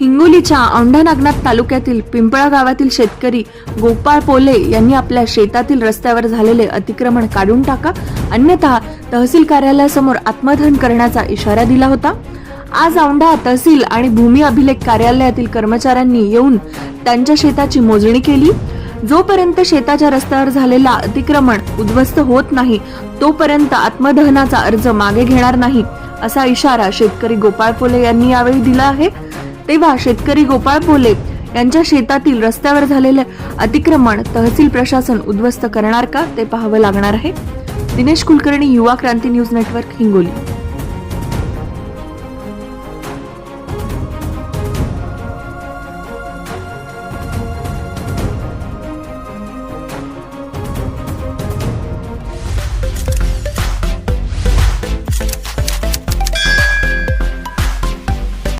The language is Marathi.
हिंगोलीच्या औंढा नागनाथ तालुक्यातील पिंपळा गावातील शेतकरी गोपाळ पोले यांनी आपल्या शेतातील रस्त्यावर झालेले अतिक्रमण काढून टाका. अन्यथा तहसील कार्यालयासमोर आत्मदहन करण्याचा इशारा दिला होता. आज औंढा तहसील आणि भूमी अभिलेख कार्यालयातील कर्मचाऱ्यांनी येऊन त्यांच्या शेताची मोजणी केली. जोपर्यंत शेताच्या रस्त्यावर झालेला अतिक्रमण उद्ध्वस्त होत नाही तोपर्यंत आत्मदहनाचा अर्ज मागे घेणार नाही. असा इशारा शेतकरी गोपाळ पोले यांनी यावेळी दिला आहे. तेव्हा शेतकरी गोपाळ पोले यांच्या शेतातील रस्त्यावर झालेले अतिक्रमण तहसील प्रशासन उद्ध्वस्त करणार का ते पाहावं लागणार आहे. दिनेश कुलकर्णी युवा क्रांती न्यूज नेटवर्क हिंगोली.